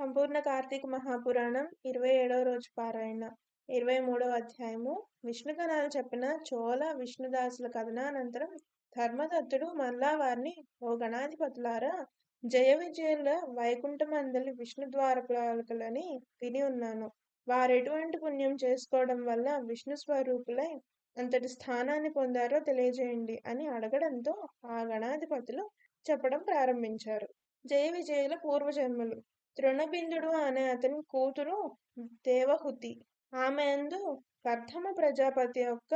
సంపూర్ణ కార్తీక మహాపురాణం ఇరవై ఏడవ రోజు పారాయణ ఇరవై మూడవ అధ్యాయము. విష్ణుగణాలు చెప్పిన చోళ విష్ణుదాసుల కథనానంతరం ధర్మదత్తుడు మళ్ళా వారిని ఓ గణాధిపతులారా జయ విజయుల వైకుంఠమందలి విష్ణు ద్వారపాలకులని విని ఉన్నాను. వారెటువంటి పుణ్యం చేసుకోవడం వల్ల విష్ణు స్వరూపులై అంతటి స్థానాన్ని పొందారో తెలియజేయండి అని అడగడంతో ఆ గణాధిపతులు చెప్పడం ప్రారంభించారు. జయ విజయుల పూర్వజన్మలు. తృణబిందుడు అనే అతని కూతురు దేవహుతి. ఆమె అందు ప్రథమ ప్రజాపతి యొక్క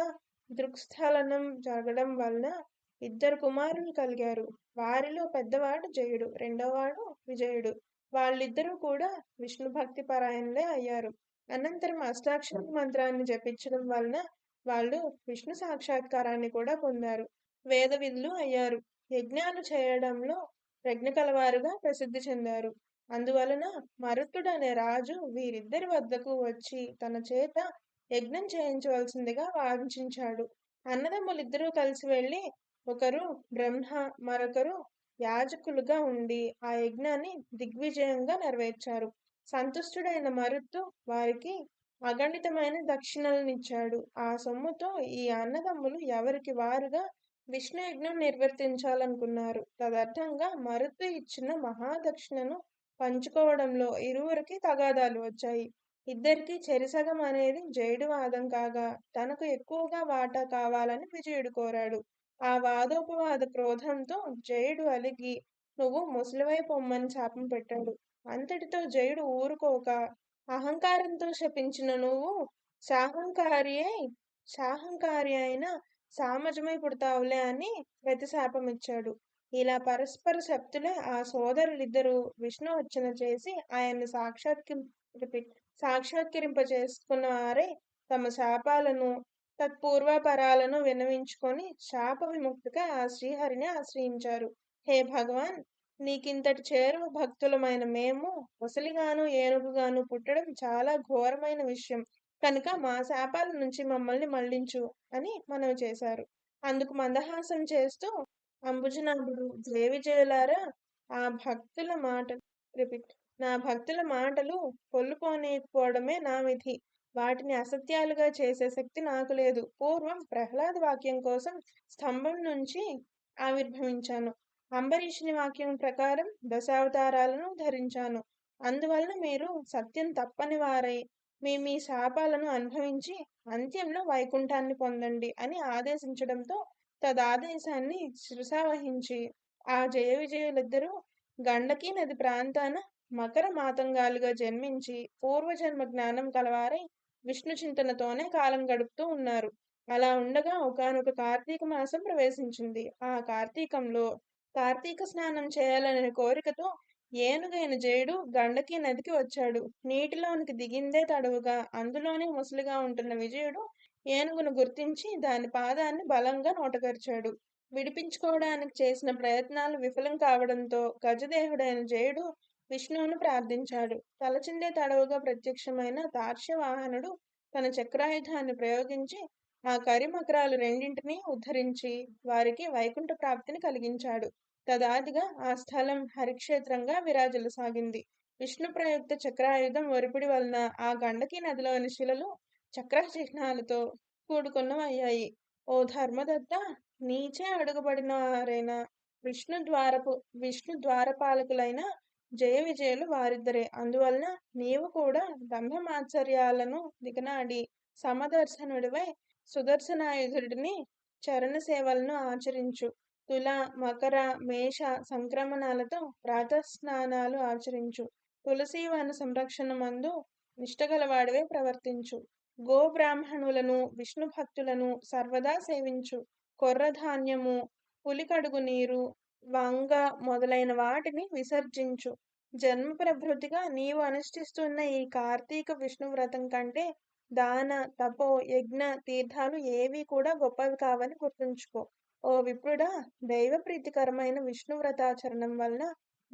దృక్స్థలనం జరగడం వలన ఇద్దరు కుమారులు కలిగారు. వారిలో పెద్దవాడు జయుడు రెండోవాడు విజయుడు. వాళ్ళిద్దరూ కూడా విష్ణు భక్తి పరాయణులే అయ్యారు. అనంతరం అష్టాక్షర మంత్రాన్ని జపించడం వలన వాళ్ళు విష్ణు సాక్షాత్కారాన్ని కూడా పొందారు. వేద విధులు అయ్యారు. యజ్ఞాలు చేయడంలో ప్రజ్ఞ కలవారుగా ప్రసిద్ధి చెందారు. అందువలన మరుత్తుడు అనే రాజు వీరిద్దరి వద్దకు వచ్చి తన చేత యజ్ఞం చేయించవలసిందిగా వాంఛించాడు అన్నదమ్ములిద్దరూ కలిసి వెళ్ళి ఒకరు బ్రహ్మ మరొకరు యాజకులుగా ఉండి ఆ యజ్ఞాన్ని దిగ్విజయంగా నెరవేర్చారు. సంతుష్టుడైన మరుత్తు వారికి అగణితమైన దక్షిణలనిచ్చాడు. ఆ సొమ్ముతో ఈ అన్నదమ్ములు ఎవరికి వారుగా విష్ణు యజ్ఞం నిర్వర్తించాలనుకున్నారు? తదర్థంగా మరుత్తు ఇచ్చిన మహాదక్షిణను పంచుకోవడంలో ఇరువురికి తగాదాలు వచ్చాయి. ఇద్దరికి చెరిసగం అనేది జయుడు వాదం కాగా తనకు ఎక్కువగా వాటా కావాలని విజయుడు కోరాడు. ఆ వాదోపవాద క్రోధంతో జయుడు అలిగి నువ్వు ముసలివై పొమ్మని శాపం పెట్టాడు. అంతటితో జయుడు ఊరుకోక అహంకారంతో శపించిన నువ్వు సాహంకారి అయి సాహంకారి అయిన సామజమై పుడతావులే అని ప్రతిశాపం ఇచ్చాడు ఇలా పరస్పర శక్తులే ఆ సోదరులిద్దరూ విష్ణు అర్చన చేసి ఆయన్ని సాక్షాత్కరి సాక్షాత్కరింప చేసుకున్న వారే తమ శాపాలను తత్పూర్వపరాలను వినవించుకొని శాప విముక్తిగా ఆ శ్రీహరిని ఆశ్రయించారు. హే భగవాన్! నీకింతటి చేరువ భక్తులమైన మేము ముసలిగాను ఏనుగుగాను పుట్టడం చాలా ఘోరమైన విషయం. కనుక మా శాపాల నుంచి మమ్మల్ని మళ్ళించు అని మనవి చేశారు. అందుకు మందహాసం చేస్తూ అంబుజనాభుడు జయ ఆ భక్తుల మాట రిపీట్. నా భక్తుల మాటలు పొల్లుపోనేకపోవడమే నా విధి. వాటిని అసత్యాలుగా చేసే శక్తి నాకు లేదు. పూర్వం ప్రహ్లాద వాక్యం కోసం స్తంభం నుంచి ఆవిర్భవించాను. అంబరీషుని వాక్యం ప్రకారం దశావతారాలను ధరించాను. అందువలన మీరు సత్యం తప్పని వారై మీ మీ శాపాలను అనుభవించి అంత్యంలో వైకుంఠాన్ని పొందండి అని ఆదేశించడంతో తదాదేశాన్ని శిరసావహించి ఆ జయ విజయులిద్దరూ గండకీ నది ప్రాంతాన మకర మాతంగాలుగా జన్మించి పూర్వజన్మ జ్ఞానం కలవారై విష్ణు చింతనతోనే కాలం గడుపుతూ ఉన్నారు. అలా ఉండగా ఒకనొక కార్తీక మాసం ప్రవేశించింది. ఆ కార్తీకంలో కార్తీక స్నానం చేయాలనే కోరికతో ఏనుగైన జయుడు గండకి నదికి వచ్చాడు. నీటిలోనికి దిగిందే తడవుగా అందులోనే ముసలిగా ఉంటున్న విజయుడు ఏనుగును గుర్తించి దాని పాదాన్ని బలంగా నోటగరిచాడు విడిపించుకోవడానికి చేసిన ప్రయత్నాలు విఫలం కావడంతో గజదేహుడైన జయుడు విష్ణువును ప్రార్థించాడు. తలచిందే తడవుగా ప్రత్యక్షమైన తార్షవాహనుడు తన చక్రాయుధాన్ని ప్రయోగించి ఆ కరిమకరాలు రెండింటినీ ఉద్ధరించి వారికి వైకుంఠ ప్రాప్తిని కలిగించాడు. తదాదిగా ఆ స్థలం హరిక్షేత్రంగా విరాజులసాగింది. విష్ణు ప్రయుక్త చక్రాయుధం ఒరిపిడి వలన ఆ గండకి నదిలోని శిలలు చక్ర చిహ్నాలతో కూడుకున్నవయ్యాయి. ఓ ధర్మదత్త నీచే అడుగుబడిన వారైన విష్ణు ద్వారపు విష్ణు ద్వారపాలకులైన జయ విజయులు వారిద్దరే. అందువలన నీవు కూడా దంభమాచర్యాలను దిగనాడి సమదర్శనుడివై సుదర్శనాయుధుడిని చరణ సేవలను ఆచరించు. తుల మకర మేష సంక్రమణాలతో ప్రాతస్నానాలు ఆచరించు. తులసీవన సంరక్షణ మందు నిష్టగలవాడివే ప్రవర్తించు. గో బ్రాహ్మణులను విష్ణు భక్తులను సర్వదా సేవించు. కొర్రధాన్యము పులికడుగు నీరు వంగ మొదలైన వాటిని విసర్జించు. జన్మ ప్రభృతిగా నీవు అనుష్ఠిస్తున్న ఈ కార్తీక విష్ణు వ్రతం కంటే దాన తపో యజ్ఞ తీర్థాలు ఏవి కూడా గొప్పవి కావని గుర్తుంచుకో. ఓ విప్రుడా దైవ ప్రీతికరమైన విష్ణు వ్రతాచరణం వలన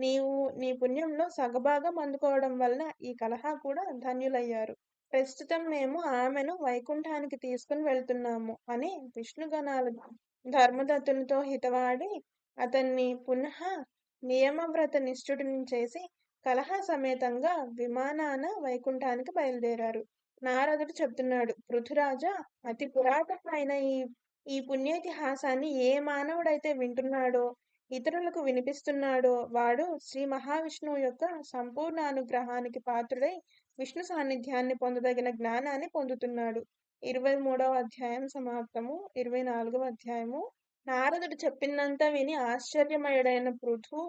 నీవు నీ పుణ్యంలో సగభాగం అందుకోవడం వలన ఈ కలహా కూడా ధన్యులయ్యారు. ప్రస్తుతం మేము ఆమెను వైకుంఠానికి తీసుకుని వెళ్తున్నాము అని విష్ణుగణాల ధర్మదత్తునితో హితవాడి అతన్ని పునః నియమవ్రత నిష్ఠుడిని చేసి కలహ సమేతంగా విమానాన వైకుంఠానికి బయలుదేరారు. నారదుడు చెప్తున్నాడు పృథురాజా అతి పురాతనమైన ఈ ఈ పుణ్యేతిహాసాన్ని ఏ మానవుడైతే వింటున్నాడో ఇతరులకు వినిపిస్తున్నాడో వాడు శ్రీ మహావిష్ణువు యొక్క సంపూర్ణ అనుగ్రహానికి పాత్రుడై విష్ణు సాన్నిధ్యాన్ని పొందదగిన జ్ఞానాన్ని పొందుతున్నాడు. ఇరవై మూడవ అధ్యాయం సమాప్తము. ఇరవై నాలుగవ అధ్యాయము. నారదుడు చెప్పినంత విని ఆశ్చర్యమయుడైన పృథు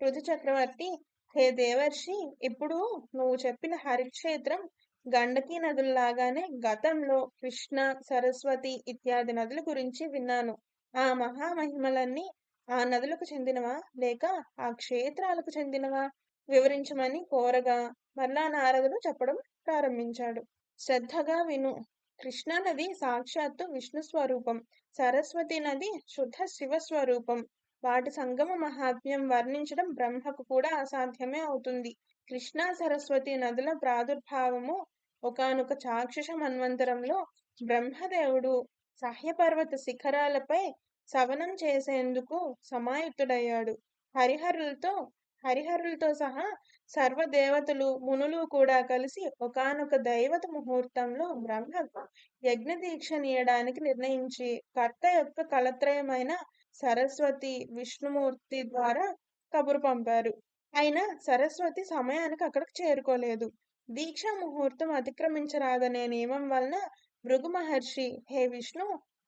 పృథు చక్రవర్తి హే దేవర్షి ఇప్పుడు నువ్వు చెప్పిన హరిక్షేత్రం గండకీ నదుల్లాగానే గతంలో కృష్ణ సరస్వతి ఇత్యాది నదుల గురించి విన్నాను. ఆ మహామహిమలన్నీ ఆ నదులకు చెందినవా? లేక ఆ క్షేత్రాలకు చెందినవా? వివరించమని కోరగా మరలా నారదుడు చెప్పడం ప్రారంభించాడు. శ్రద్ధగా విను. కృష్ణా నది సాక్షాత్తు విష్ణు స్వరూపం. సరస్వతి నది శుద్ధ శివ స్వరూపం. వాటి సంగమ మహాత్మ్యం వర్ణించడం బ్రహ్మకు కూడా అసాధ్యమే అవుతుంది. కృష్ణా సరస్వతి నదుల ప్రాదుర్భావము ఒకనొక చాక్షుష మన్వంతరంలో బ్రహ్మదేవుడు సహ్యపర్వత శిఖరాలపై శవనం చేసేందుకు సమాయుక్తుడయ్యాడు. హరిహరులతో హరిహరులతో సహా సర్వదేవతలు మునులు కూడా కలిసి ఒకనొక దైవత ముహూర్తంలో బ్రహ్మకు యజ్ఞ దీక్ష నీయడానికి నిర్ణయించి కర్త యొక్క కలత్రయమైన సరస్వతి విష్ణుమూర్తి ద్వారా కబురు పంపారు. అయినా సరస్వతి సమయానికి అక్కడికి చేరుకోలేదు. దీక్షా ముహూర్తం అతిక్రమించరాదనే నియమం వలన భృగు మహర్షి హే విష్ణు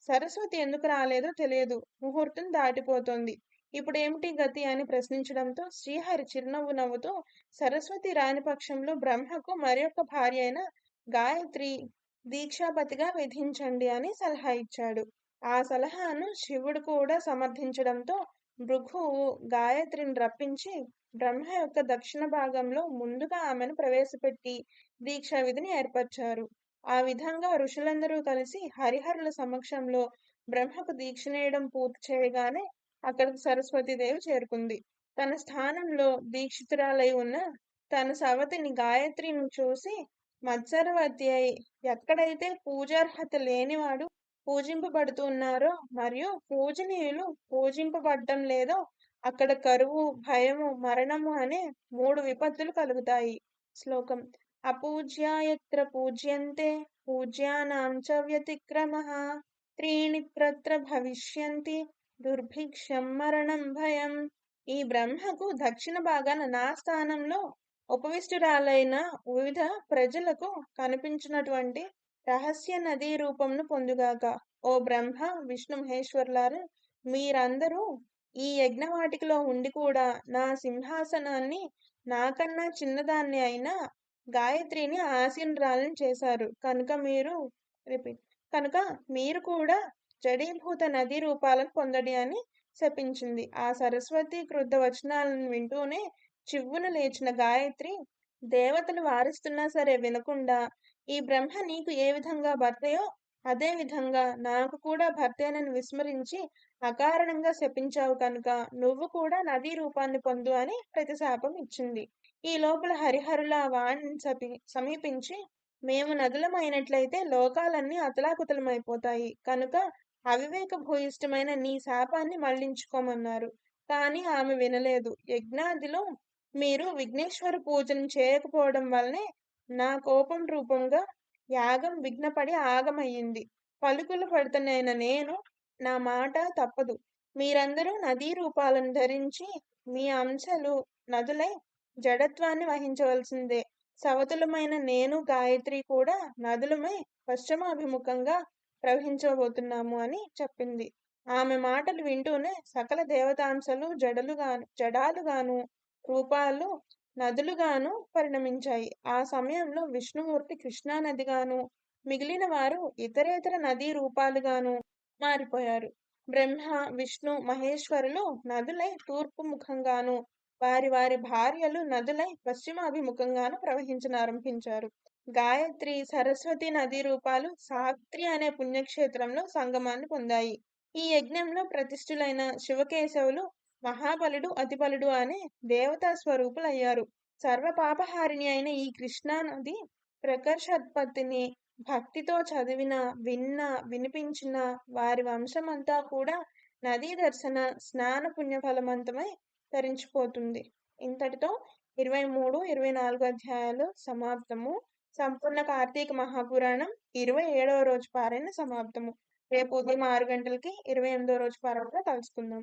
సరస్వతి ఎందుకు రాలేదో తెలియదు. ముహూర్తం దాటిపోతోంది. ఇప్పుడేమిటి గతి అని ప్రశ్నించడంతో శ్రీహరి చిరునవ్వు నవ్వుతో సరస్వతి రాని పక్షంలో బ్రహ్మకు మరి యొక్క భార్య అయిన గాయత్రి దీక్షాపతిగా విధించండి అని సలహా ఇచ్చాడు. ఆ సలహాను శివుడు కూడా సమర్థించడంతో భృగువు గాయత్రిని రప్పించి బ్రహ్మ యొక్క దక్షిణ భాగంలో ముందుగా ఆమెను ప్రవేశపెట్టి దీక్షా విధిని ఏర్పరిచారు. ఆ విధంగా ఋషులందరూ కలిసి హరిహరుల సమక్షంలో బ్రహ్మకు దీక్షనేయడం పూర్తి చేయగానే అక్కడికి సరస్వతీదేవి చేరుకుంది. తన స్థానంలో దీక్షితురాలై ఉన్న తన సవతిని గాయత్రిని చూసి మత్సరవతి అయి ఎక్కడైతే పూజార్హత లేనివాడు పూజింపబడుతున్నారో మరియు పూజనీయులు పూజింపబడటం లేదో అక్కడ కరువు భయము మరణము అనే మూడు విపత్తులు కలుగుతాయి. శ్లోకం. అపూజ్యాయత్ర పూజ్యంతే పూజ్యానాం చ వ్యతిక్రమ త్రీణి త్రత్ర భవిష్యంతి దుర్భిక్షం మరణం భయం. ఈ బ్రహ్మకు దక్షిణ భాగాన నా స్థానంలో ఉపవిష్టురాలైన వివిధ ప్రజలకు కనిపించినటువంటి రహస్య నదీ రూపంను పొందుగాక. ఓ బ్రహ్మ విష్ణు మహేశ్వర్లారు మీరందరూ ఈ యజ్ఞవాటికలో ఉండి కూడా నా సింహాసనాన్ని నాకన్నా చిన్నదాన్ని అయినా గాయత్రిని ఆసీనరాలను చేశారు. కనుక మీరు రిపీట్ కనుక మీరు కూడా జడీభూత నదీ రూపాలను పొందడి అని శపించింది. ఆ సరస్వతి క్రుద్ధ వచనాలను వింటూనే చివ్వున లేచిన గాయత్రి దేవతలు వారిస్తున్నా సరే వినకుండా ఈ బ్రహ్మ నీకు ఏ విధంగా భర్తయో అదే విధంగా నాకు కూడా భర్తేనని విస్మరించి అకారణంగా శపించావు కనుక నువ్వు కూడా నదీ రూపాన్ని పొందు అని ప్రతిశాపం ఇచ్చింది. ఈ లోపల హరిహరుల వాణ్ణి సమీపించి మేము నదులమైనట్లయితే లోకాలన్నీ అతలాకుతలమైపోతాయి. కనుక అవివేక భూయిష్టమైన నీ శాపాన్ని మళ్ళించుకోమన్నారు. కానీ ఆమె వినలేదు. యజ్ఞాదిలో మీరు విఘ్నేశ్వర పూజను చేయకపోవడం వల్లనే నా కోపం రూపంగా యాగం విఘ్నపడి ఆగమయ్యింది. పలుకులు పడుతున్న నేను నా మాట తప్పదు. మీరందరూ నదీ రూపాలను ధరించి మీ అంశాలు నదులై జడత్వాన్ని వహించవలసిందే. సవతులమైన నేను గాయత్రి కూడా నదులమై పశ్చిమాభిముఖంగా ప్రవహించబోతున్నాము అని చెప్పింది. ఆమె మాటలు వింటూనే సకల దేవతాంశలు జడలుగాను జడాలుగాను రూపాలు నదులుగాను పరిణమించాయి. ఆ సమయంలో విష్ణుమూర్తి కృష్ణానదిగాను మిగిలిన వారు ఇతరేతర నదీ రూపాలుగాను మారిపోయారు. బ్రహ్మ విష్ణు మహేశ్వరులు నదులై తూర్పు ముఖంగాను వారి వారి భార్యలు నదులై పశ్చిమాభిముఖంగాను ప్రవహించనారంభించారు. గాయత్రి సరస్వతి నదీ రూపాలు సాత్రి అనే పుణ్యక్షేత్రంలో సంగమాన్ని పొందాయి. ఈ యజ్ఞంలో ప్రతిష్ఠులైన శివకేశవులు మహాబలుడు అతిబలుడు అనే దేవతా స్వరూపులయ్యారు. సర్వపాపహారిణి అయిన ఈ కృష్ణా నది ప్రకర్షోత్పత్తిని భక్తితో చదివిన విన్న వినిపించిన వారి వంశమంతా కూడా నదీ దర్శన స్నాన పుణ్యఫలమంతమై తరించిపోతుంది. ఇంతటితో ఇరవై మూడు ఇరవై నాలుగు అధ్యాయాలు సమాప్తము. సంపూర్ణ కార్తీక మహాపురాణం ఇరవై ఏడవ రోజు పారాయణ సమాప్తము. రేపు ఉదయం ఆరు గంటలకి ఇరవై ఎనిమిదో రోజు పారాయణ తలుచుకుందాం